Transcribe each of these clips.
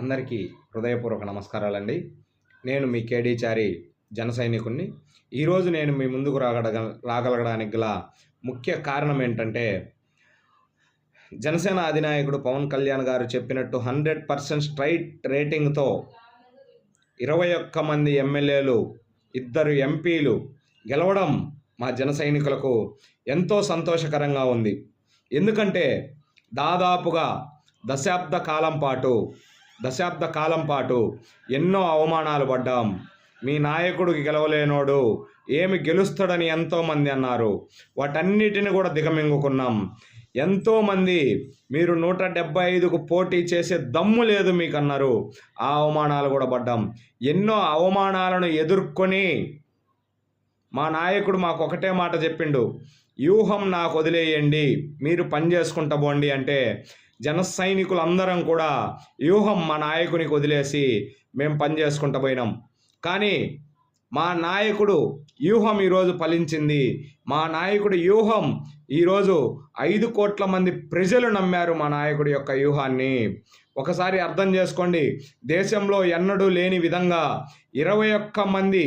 అందరికీ హృదయపూర్వక నమస్కారాలండి. నేను మీ కేడీ చారి జన సైనికుణ్ణి. ఈరోజు నేను మీ ముందుకు రాగడగ రాగలగడానికి గల ముఖ్య కారణం ఏంటంటే జనసేన అధినాయకుడు పవన్ కళ్యాణ్ గారు చెప్పినట్టు హండ్రెడ్ పర్సెంట్ స్ట్రైట్ రేటింగ్తో ఇరవై ఒక్క మంది ఎమ్మెల్యేలు ఇద్దరు ఎంపీలు గెలవడం మా జన సైనికులకు ఎంతో సంతోషకరంగా ఉంది. ఎందుకంటే దాదాపుగా దశాబ్ద కాలం పాటు దశాబ్ద కాలం పాటు ఎన్నో అవమానాలు పడ్డాం. మీ నాయకుడికి గెలవలేనోడు ఏమి గెలుస్తాడని ఎంతోమంది అన్నారు. వాటన్నిటిని కూడా దిగమింగుకున్నాం. ఎంతోమంది మీరు నూట డెబ్బై ఐదుకు పోటీ చేసే దమ్ము లేదు మీకు అన్నారు ఆ అవమానాలు కూడా పడ్డాం. ఎన్నో అవమానాలను ఎదుర్కొని మా నాయకుడు మాకు ఒకటే మాట చెప్పిండు. వ్యూహం నాకు వదిలేయండి. మీరు పని చేసుకుంటా పోండి అంటే జన సైనికులందరం కూడా వ్యూహం మా నాయకునికి వదిలేసి మేము పనిచేసుకుంటూ పోయినాం. కానీ మా నాయకుడు వ్యూహం ఈరోజు ఫలించింది. మా నాయకుడి వ్యూహం ఈరోజు ఐదు కోట్ల మంది ప్రజలు నమ్మారు మా నాయకుడి యొక్క వ్యూహాన్ని. ఒకసారి అర్థం చేసుకోండి. దేశంలో ఎన్నడూ లేని విధంగా ఇరవై ఒక్క మంది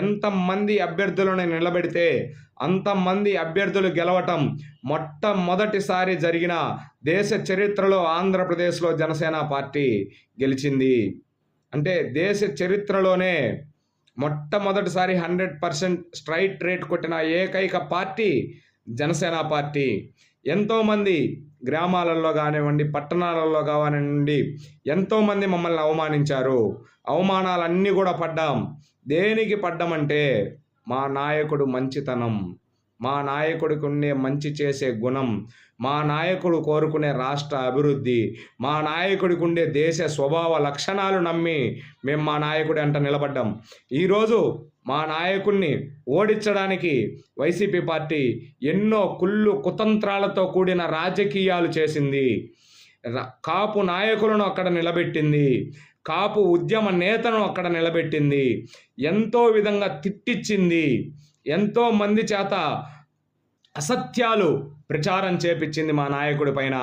ఎంతమంది అభ్యర్థులను నిలబెడితే అంతమంది అభ్యర్థులు గెలవటం మొట్టమొదటిసారి జరిగిన దేశ చరిత్రలో ఆంధ్రప్రదేశ్లో జనసేన పార్టీ గెలిచింది. అంటే దేశ చరిత్రలోనే మొట్టమొదటిసారి హండ్రెడ్ పర్సెంట్ స్ట్రైట్ రేట్ కొట్టిన ఏకైక పార్టీ జనసేన పార్టీ. ఎంతోమంది గ్రామాలలో కానివ్వండి పట్టణాలలో కానివ్వండి ఎంతోమంది మమ్మల్ని అవమానించారు. అవమానాలన్నీ కూడా పడ్డాం. దేనికి పడ్డామంటే మా నాయకుడు మంచితనం మా నాయకుడికి ఉండే మంచి చేసే గుణం మా నాయకుడు కోరుకునే రాష్ట్ర అభివృద్ధి మా నాయకుడికి ఉండే దేశ స్వభావ లక్షణాలు నమ్మి మేము మా నాయకుడి అంట నిలబడ్డాం. ఈరోజు మా నాయకుణ్ణి ఓడించడానికి వైసీపీ పార్టీ ఎన్నో కుళ్ళు కుతంత్రాలతో కూడిన రాజకీయాలు చేసింది. కాపు నాయకులను అక్కడ నిలబెట్టింది. కాపు ఉద్యమ నేతను అక్కడ నిలబెట్టింది. ఎంతో విధంగా తిట్టించింది ఎంతో మంది చేత అసత్యాలు ప్రచారం చేపించింది మా నాయకుడి పైన.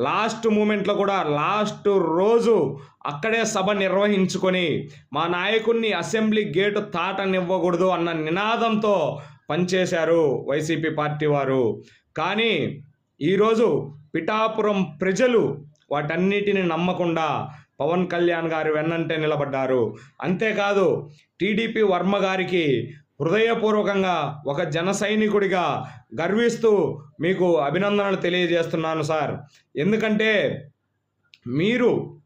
లాస్ట్ మూమెంట్లో కూడా లాస్ట్ రోజు అక్కడే సభ నిర్వహించుకొని మా నాయకుడిని అసెంబ్లీ గేటు తాటనివ్వకూడదు అన్న నినాదంతో పనిచేశారు వైసీపీ పార్టీ వారు. కానీ ఈరోజు పిఠాపురం ప్రజలు వాటన్నిటిని నమ్మకుండా పవన్ కళ్యాణ్ గారు వెన్నంటే నిలబడ్డారు. అంతేకాదు టీడీపీ వర్మ గారికి హృదయపూర్వకంగా ఒక జన సైనికుడిగా గర్విస్తూ మీకు అభినందనలు తెలియజేస్తున్నాను సార్. ఎందుకంటే మీరు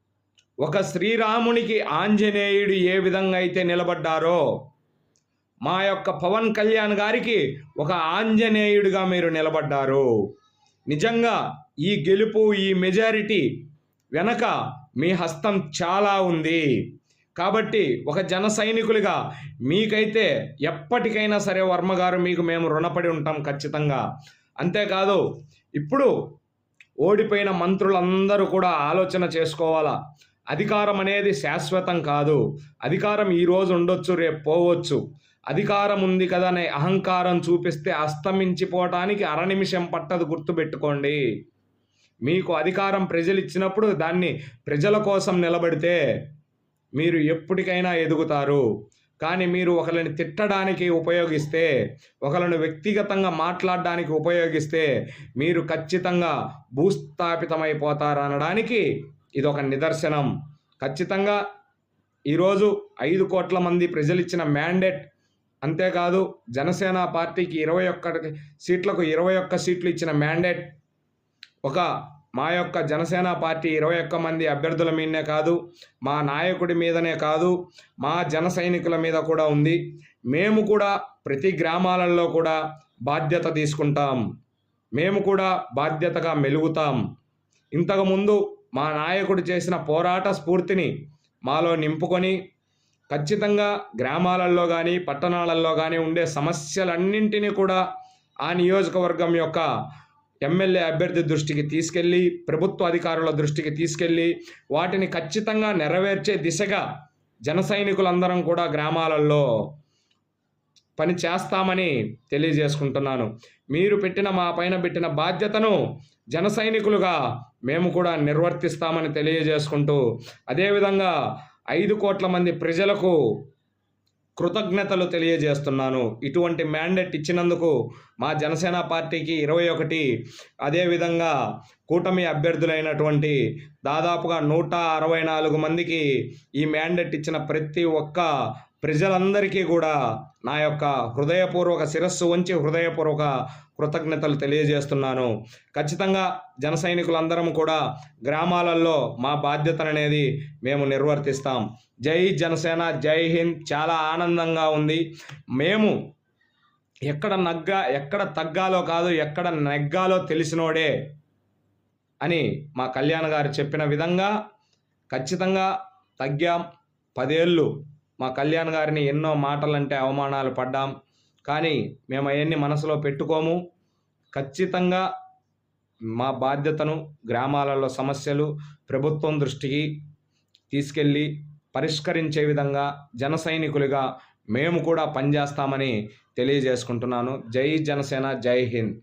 ఒక శ్రీరామునికి ఆంజనేయుడు ఏ విధంగా అయితే నిలబడ్డారో మా యొక్క పవన్ కళ్యాణ్ గారికి ఒక ఆంజనేయుడిగా మీరు నిలబడ్డారు. నిజంగా ఈ గెలుపు ఈ మెజారిటీ వెనక మీ హస్తం చాలా ఉంది. కాబట్టి ఒక జన సైనికులుగా మీకైతే ఎప్పటికైనా సరే వర్మ గారు మీకు మేము రుణపడి ఉంటాం ఖచ్చితంగా. అంతేకాదు ఇప్పుడు ఓడిపోయిన మంత్రులందరూ కూడా ఆలోచన చేసుకోవాలా? అధికారం అనేది శాశ్వతం కాదు. అధికారం ఈ రోజు ఉండొచ్చు రేపు పోవచ్చు. అధికారం ఉంది కదా అనే అహంకారం చూపిస్తే అస్తమించిపోవటానికి అర నిమిషం పట్టదు గుర్తుపెట్టుకోండి. మీకు అధికారం ప్రజలు ఇచ్చినప్పుడు దాన్ని ప్రజల కోసం నిలబడితే మీరు ఎప్పటికైనా ఎదుగుతారు. కానీ మీరు ఒకరిని తిట్టడానికి ఉపయోగిస్తే ఒకరిని వ్యక్తిగతంగా మాట్లాడడానికి ఉపయోగిస్తే మీరు ఖచ్చితంగా భూస్థాపితమైపోతారనడానికి ఇది ఒక నిదర్శనం. ఖచ్చితంగా ఈరోజు ఐదు కోట్ల మంది ప్రజలు ఇచ్చిన మ్యాండేట్ అంతేకాదు జనసేన పార్టీకి ఇరవై ఒక్క సీట్లకు ఇరవై ఒక్క సీట్లు ఇచ్చిన మ్యాండేట్ ఒక మా యొక్క జనసేన పార్టీ ఇరవై ఒక్క మంది అభ్యర్థుల మీదనే కాదు మా నాయకుడి మీదనే కాదు మా జన సైనికుల మీద కూడా ఉంది. మేము కూడా ప్రతి గ్రామాలలో కూడా బాధ్యత తీసుకుంటాం. మేము కూడా బాధ్యతగా మెలుగుతాం. ఇంతకుముందు మా నాయకుడు చేసిన పోరాట స్ఫూర్తిని మాలో నింపుకొని ఖచ్చితంగా గ్రామాలలో కానీ పట్టణాలలో కానీ ఉండే సమస్యలన్నింటినీ కూడా ఆ నియోజకవర్గం యొక్క ఎమ్మెల్యే అభ్యర్థి దృష్టికి తీసుకెళ్ళి ప్రభుత్వ అధికారుల దృష్టికి తీసుకెళ్ళి వాటిని ఖచ్చితంగా నెరవేర్చే దిశగా జన సైనికులందరం కూడా గ్రామాలలో పని చేస్తామని తెలియజేసుకుంటున్నాను. మీరు పెట్టిన మా పైన పెట్టిన బాధ్యతను జన సైనికులుగా మేము కూడా నిర్వర్తిస్తామని తెలియజేసుకుంటూ అదేవిధంగా ఐదు కోట్ల మంది ప్రజలకు కృతజ్ఞతలు తెలియజేస్తున్నాను. ఇటువంటి మ్యాండేట్ ఇచ్చినందుకు మా జనసేన పార్టీకి ఇరవై ఒకటి అదేవిధంగా కూటమి అభ్యర్థులైనటువంటి దాదాపుగా నూట అరవై నాలుగు మందికి ఈ మ్యాండేట్ ఇచ్చిన ప్రతి ఒక్క ప్రజలందరికీ కూడా నా యొక్క హృదయపూర్వక శిరస్సు వంచి హృదయపూర్వక కృతజ్ఞతలు తెలియజేస్తున్నాను. ఖచ్చితంగా జన సైనికులందరం కూడా గ్రామాలలో మా బాధ్యత అనేది మేము నిర్వర్తిస్తాం. జై జనసేన జై హింద్ చాలా ఆనందంగా ఉంది. మేము ఎక్కడ నగ్గా ఎక్కడ తగ్గాలో కాదు ఎక్కడ నెగ్గాలో తెలిసినోడే అని మా కళ్యాణ్ గారు చెప్పిన విధంగా ఖచ్చితంగా తగ్గాం. పదేళ్ళు మా కళ్యాణ్ గారిని ఎన్నో మాటలంటే అవమానాలు పడ్డాం. కానీ మేము అవన్నీ మనసులో పెట్టుకోము. ఖచ్చితంగా మా బాధ్యతను గ్రామాలలో సమస్యలు ప్రభుత్వం దృష్టికి తీసుకెళ్ళి పరిష్కరించే విధంగా జన సైనికులుగా మేము కూడా పనిచేస్తామని తెలియజేసుకుంటున్నాను. జై జనసేన జై హింద్.